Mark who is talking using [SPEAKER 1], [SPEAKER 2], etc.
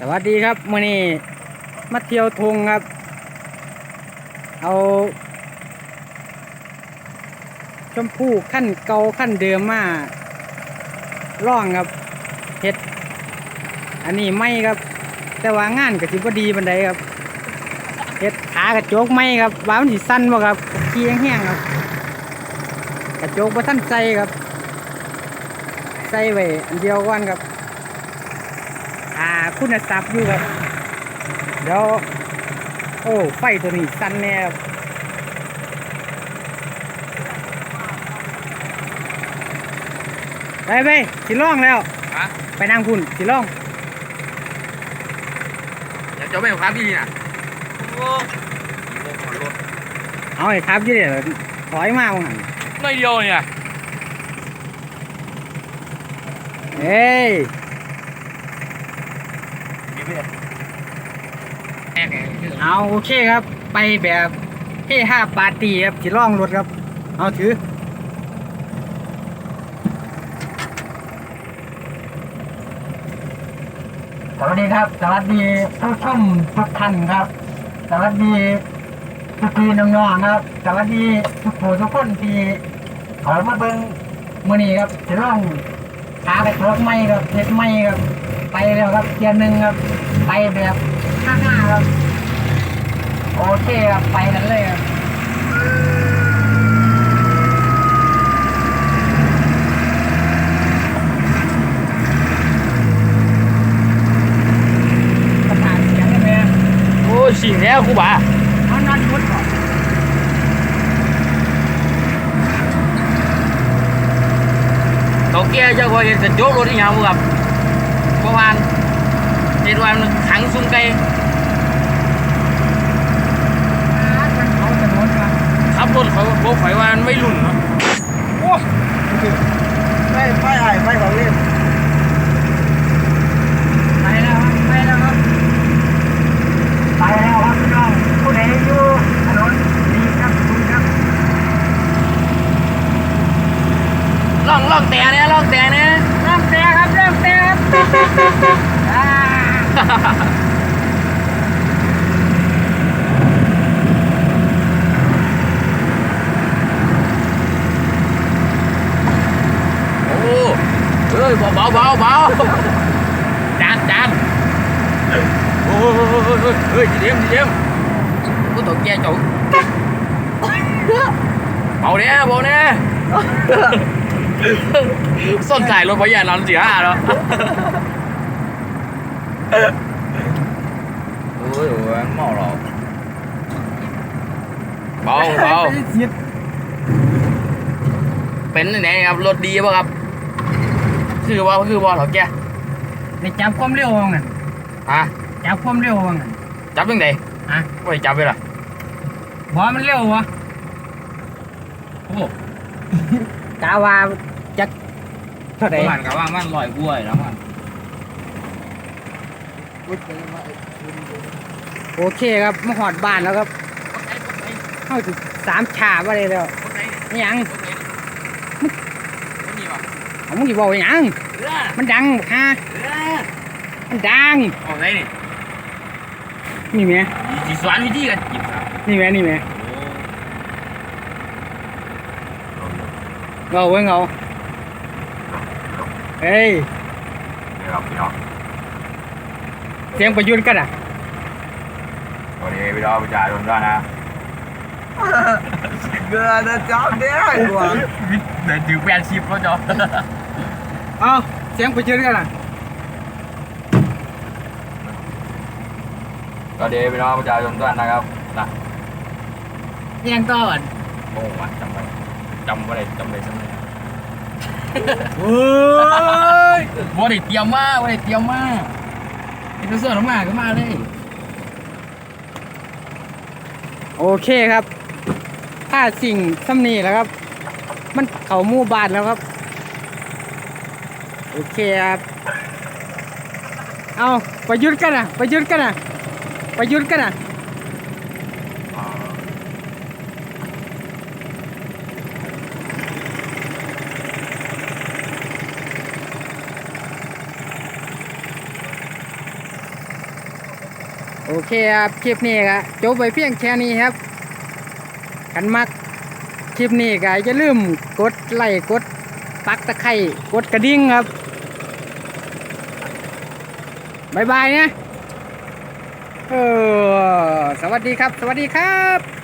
[SPEAKER 1] สวัสดีครับมื่อนี้มาเที่ยวทงครับ เอาชมพู่ขั้นเกาขั้นเดิมมาร่องครับเฮ็ด อันนี้ไม่ครับ แต่ว่างานกับสิบดีบันไดครับเฮ็ดขากระโจกไม่ครับว่ามันสิสั้นบ่ครับขี้แห้งครับกระโจกบ่ทันใส่ครับ ใส่ไว้อันเดียวก่อนครับ คุณทรัพย์อยู่ครับ เดี๋ยว โอ้ ไฟตัวนี้สั้นแน่ครับไปไปสิล่องแล้ว
[SPEAKER 2] ฮะ
[SPEAKER 1] ไปนั่งพุ่นสิล่อง
[SPEAKER 2] อยากจะไม่ครับพี่น่ะโอ้ยโมรถ
[SPEAKER 1] เอาไอ้ครับอยี่เดี๋ยวถอยมาว่างั้น
[SPEAKER 2] ไม่เดียวเนี่ย
[SPEAKER 1] เอ้ย
[SPEAKER 2] มี เพื่อนแอบ
[SPEAKER 1] เอาโอเคครับ ไปแบบเฮ้ห้าปาร์ตี้ครับสิล่องรถครับ เอาถือสวัสดีครับสวัสดีผู้ชมทุกท่านครับสวัสดีทุกพี่น้องๆครับสวัสดีทุกผู้ทุกคนที่เขอมาเบิ่งมื้อนี้ครับจะล่องขากระโชกไม้ครับเฮ็ดไม้ครับ ไปแล้วครับเทียนหนึ่งครับ ไปแบบข้างหน้าครับ โอเคครับ ไปกันเลยครับประสานเสียงกันไหม
[SPEAKER 2] โอ้ยสิ่งแล้วครูบา
[SPEAKER 1] เอานอนพุทก่อน
[SPEAKER 2] เขาแก้เจ้าก็เห็นจะโจกรถอีหยังบ่ครับ ประมาณเจ็ดวันขังซุ้มไก่
[SPEAKER 1] มันเขาจะรถครับ
[SPEAKER 2] ขับรถเขาบอกไฟว่านไม่หลุ่นเนาะ
[SPEAKER 1] โอ้ไม่ไม่ไอ้ไม่ของเล่นไปแล้วครับไปแล้วครับไปแล้วครับพี่น้องผู้ใดอยู่ถนนดีครับคุณครับ
[SPEAKER 2] ล่องล่องแต่เนี่ยล่องแต่เนี่ย
[SPEAKER 1] เริ่มเตะครับเริ่มเตะครับอ่า
[SPEAKER 2] โอ้เอ้ยเบาเบาเบาเบาจานจานโอ้ยเฮ้ยเฮ้ยจีเดียมจีเดียมกูต้องแก้เจ้าเบาเนี่ยเบาเนี่ยส้นสายรถพยานเราเสียหาแล้วโอ้ยโอ้ยเมาห รอเบาเบา
[SPEAKER 1] ไปเสียด
[SPEAKER 2] เป็นยังไงครับ รถดีป่ะครับ คือว่าคือว่าเหรอแก
[SPEAKER 1] ในจับความเร็วว่างั้น
[SPEAKER 2] ฮะ
[SPEAKER 1] จับความเร็วว่างั้น
[SPEAKER 2] จับยังไง
[SPEAKER 1] ฮะ
[SPEAKER 2] ว่าจับไปล่ะ
[SPEAKER 1] บ่มันเร็ววะ
[SPEAKER 2] โอ้
[SPEAKER 1] กาว่าจะเท่าไหร่
[SPEAKER 2] มันกับว่ามันลอยกล้วยแล้วมัน
[SPEAKER 1] โอเคครับมาหอดบ้านแล้วครับเข้าถึงสามชาบ่ได้แล้วนี่ยัง
[SPEAKER 2] นี่วะ
[SPEAKER 1] เอามึงสิบอกว่าหยัง
[SPEAKER 2] เออ
[SPEAKER 1] มันดังฮะ
[SPEAKER 2] เออ
[SPEAKER 1] มันดัง
[SPEAKER 2] เอาไงนี่
[SPEAKER 1] นี่แหม่
[SPEAKER 2] จีสอนวิธีกันจีบครับ
[SPEAKER 1] นี่แหม่นี่แหม่เงาเว้ยเงาเฮ้ย
[SPEAKER 2] เดี๋ยวพี่น้อง
[SPEAKER 1] เสียงประยุทธ์กันอะ
[SPEAKER 2] วันนี้พี่น้องประชาชนด้วยนะ
[SPEAKER 3] เกินนะจ๊อบเนี่ยกว่า
[SPEAKER 2] เดี๋ยวถือแฟนชิปเขาจ้ะ
[SPEAKER 1] เอาเสียงประยุทธ์กันอะ
[SPEAKER 2] ก็เดี๋ยวพี่น้องประชาชนด้วยนะครับนะ
[SPEAKER 1] ยังก่อน
[SPEAKER 2] โอ้วันจำไว้จำไว้เลยจำเลยจำเลย
[SPEAKER 1] โอ้ย
[SPEAKER 2] ว่าได้เตรียมมาว่าได้เตรียมมา ไอ้ตัวเสื้อน้ำมาก็มาเลย
[SPEAKER 1] โอเคครับถ้าสิ่งซ้ำนี่แล้วครับ มันเขามู่บ้านแล้วครับ โอเคครับ เอาประยุทธ์กันอะประยุทธ์กันอะประยุทธ์กันอะ โอเคครับคลิปนี้ก็จบไปเพียงแค่นี้ครับกันมักคลิปนี้ก็อย่าลืมกดไลค์กดปักตะไคร่กดกระดิ่งครับบายบายนะเออสวัสดีครับ สวัสดีครับ